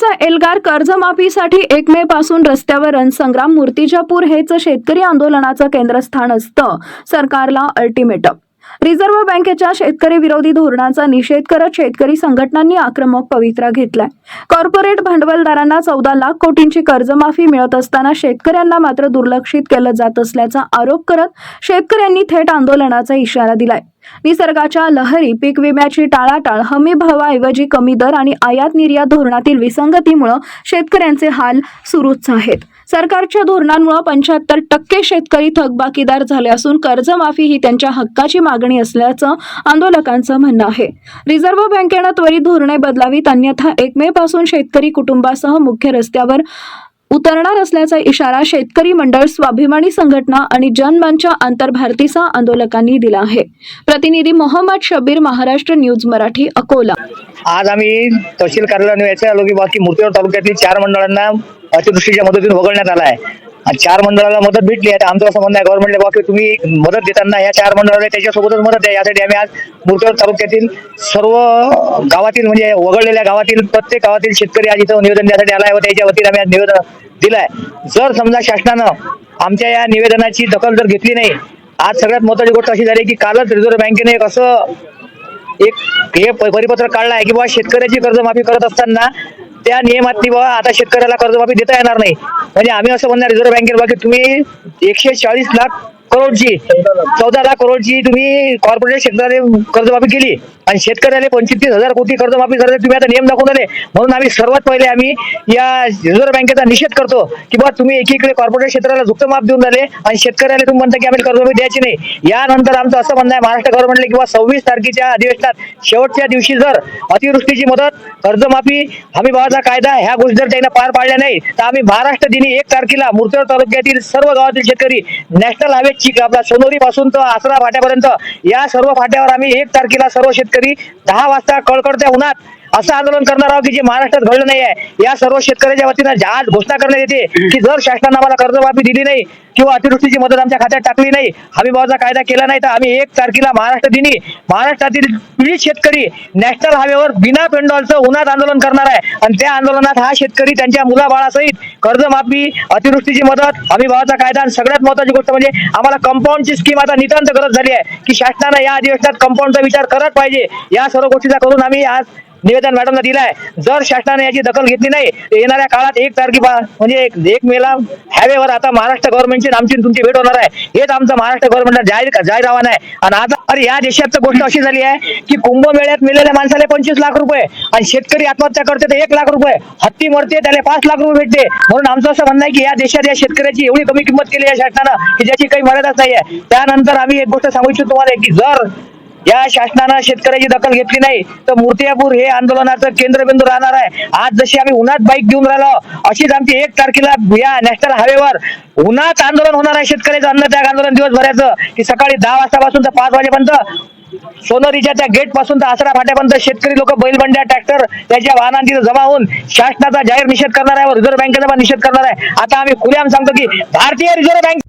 शेतकऱ्यांचा एल्गार कर्जमाफीसाठी एक मे पासून रस्त्यावर रणसंग्राम मूर्तिजापूर हेच शेतकरी आंदोलनाचं केंद्रस्थान असतं सरकारला अल्टिमेटम रिझर्व्ह बँकेच्या शेतकरी विरोधी धोरणाचा निषेध करत शेतकरी संघटनांनी आक्रमक पवित्रा घेतलाय. कॉर्पोरेट भांडवलदारांना चौदा लाख कोटींची कर्जमाफी मिळत असताना शेतकऱ्यांना मात्र दुर्लक्षित केलं जात असल्याचा आरोप करत शेतकऱ्यांनी थेट आंदोलनाचा इशारा दिलाय. निसर्गाच्या लहरी पीक विम्याची टाळाटाळ हमी भावाऐवजी कमी दर आणि आयात निर्यात धोरणातील विसंगतीमुळे शेतकऱ्यांचे हाल सुरूच आहेत. सरकारच्या धोरणांमुळे पंच्याहत्तर टक्के शेतकरी थकबाकीदार झाले असून कर्जमाफी ही त्यांच्या हक्काची मागणी असल्याचं आंदोलकांचं म्हणणं आहे. रिझर्व्ह बँकेनं त्वरित धोरणे बदलावीत अन्यथा एक मे पासून शेतकरी कुटुंबासह मुख्य रस्त्यावर उतरणार असल्याचा इशारा शेतकरी मंडळ स्वाभिमानी संघटना आणि जनमनच्या आंतरभारतीचा आंदोलकांनी दिला आहे. प्रतिनिधी मोहम्मद शबीर महाराष्ट्र न्यूज मराठी अकोला. आज आम्ही तहसील कार्यालयाने याचे आलो की बाकी मूर्तीवर तालुक्यातील चार मंडळांना अतिवृष्टीच्या मदतीने वगळण्यात आला आहे. चार मंडळाला मदत भेटली आहे. तर आमचं असं म्हणणं आहे गव्हर्नमेंटला बाकी तुम्ही मदत देताना या चार मंडळाला त्याच्यासोबतच मदत द्या. यासाठी आम्ही आज मूर्तीवर तालुक्यातील सर्व गावातील म्हणजे वगळलेल्या गावातील प्रत्येक गावातील शेतकरी आज इथं निवेदन द्यासाठी आला आहे व त्याच्या वतीने आम्ही आज निवेदन दिलंय. जर समजा शासनानं आमच्या या निवेदनाची दखल जर घेतली नाही आज सगळ्यात महत्वाची गोष्ट अशी झाली की कालच रिझर्व्ह बँकेने एक असं एक हे प- परिपत्र काढलं आहे की बाबा शेतकऱ्याची कर्जमाफी करत असताना त्या नियमातली बाबा आता शेतकऱ्याला कर्जमाफी देता येणार नाही. म्हणजे आम्ही असं म्हणणार रिझर्व्ह बँकेला की तुम्ही एकशे चाळीस लाख करोडची चौदा लाख करोडची तुम्ही कॉर्पोरेट क्षेत्राने कर्जमाफी केली. आणि शेतकऱ्याला पंचवीस हजार कोटी कर्जमाफी करते तुम्ही आता नियम दाखवून आले म्हणून आम्ही सर्वात पहिले आम्ही या रिझर्व्ह बँकेचा निषेध करतो की बा तुम्ही एकीकडे कॉर्पोरेट क्षेत्राला झुकतं माफ देऊन झाले आणि शेतकऱ्याला तुम्ही म्हणता की आम्ही कर्जमाफी द्यायची नाही. यानंतर आमचं असं म्हणणं आहे महाराष्ट्र गव्हर्नमेंटने किंवा सव्वीस तारखेच्या अधिवेशनात शेवटच्या दिवशी जर अतिवृष्टीची मदत कर्जमाफी हमी भावाचा कायदा ह्या गोष्टी जर त्यांना पार पाडल्या नाही तर आम्ही महाराष्ट्र दिनी एक तारखेला मुर्तेड तालुक्यातील सर्व गावातील शेतकरी नॅशनल हायवेची आपला सोनोरी पासून तर आसरा फाट्यापर्यंत या सर्व फाट्यावर आम्ही एक तारखेला सर्व शेतकरी तरी दहा वाजता कळकळत्या उन्हात असं आंदोलन करणार आहोत की जे महाराष्ट्रात घडलं नाही आहे या सर्व शेतकऱ्याच्या वतीनं जे आज घोषणा करण्यात येते की जर शासनानं आम्हाला कर्जमाफी दिली नाही किंवा अतिवृष्टीची मदत आमच्या खात्यात टाकली नाही हमी भावाचा कायदा केला नाही तर आम्ही एक तारखेला महाराष्ट्र दिनी महाराष्ट्रातील पीडित शेतकरी नॅशनल हायवेवर बिना पेंडॉलचं उन्हात आंदोलन करणार आहे. आणि त्या आंदोलनात हा शेतकरी त्यांच्या मुलाबाळासहित कर्जमाफी अतिवृष्टीची मदत हमी भावाचा कायदा आणि सगळ्यात महत्वाची गोष्ट म्हणजे आम्हाला कंपाऊंडची स्कीम आता नितांत गरज झाली आहे की शासनानं या अधिवेशनात कंपाऊंडचा विचार करत पाहिजे. या सर्व गोष्टीचा करून आम्ही आज निवेदन मॅडमला दिलाय. जर शासनाने याची दखल घेतली नाही येणाऱ्या काळात एक तारखे म्हणजे एक एक मेला हॅवेवर आता महाराष्ट्र गव्हर्नमेंटची आमची तुमची भेट होणार आहे. हेच आमचं महाराष्ट्र गव्हर्नमेंट जाहीर जाहीर आव्हान आहे. आणि आता अरे या देशात गोष्ट अशी झाली आहे की कुंभमेळ्यात मेलेल्या माणसाला पंचवीस लाख रुपये आणि शेतकरी आत्महत्या करते तर एक लाख रुपये. हत्ती मरते त्याला पाच लाख रुपये भेटते. म्हणून आमचं असं म्हणणं आहे की या देशात या शेतकऱ्याची एवढी कमी किंमत केली आहे शासनानं की ज्याची काही मर्यादाच नाही आहे त्यानंतर आम्ही एक गोष्ट सांगू इच्छितो तुम्हाला की जर या शासनानं शेतकऱ्याची दखल घेतली नाही तर मूर्तियापूर हे आंदोलनाचं केंद्रबिंदू राहणार आहे. आज जशी आम्ही उन्हात बाईक घेऊन राहिलो अशीच आमची एक तारखेला या नॅशनल हायवेवर उन्हात आंदोलन होणार आहे शेतकऱ्याचं अन्नत्याग आंदोलन दिवसभराचं. की सकाळी दहा वाजतापासून तर पाच वाजेपर्यंत सोनरीच्या त्या गेटपासून तर आसरा फाट्यापर्यंत शेतकरी लोक बैलबंड्या ट्रॅक्टर त्याच्या वाहनांची जमा होऊन शासनाचा जाहीर निषेध करणार आहे व रिझर्व्ह बँकेचा पण निषेध करणार आहे. आता आम्ही खुल्याम सांगतो की भारतीय रिझर्व्ह बँक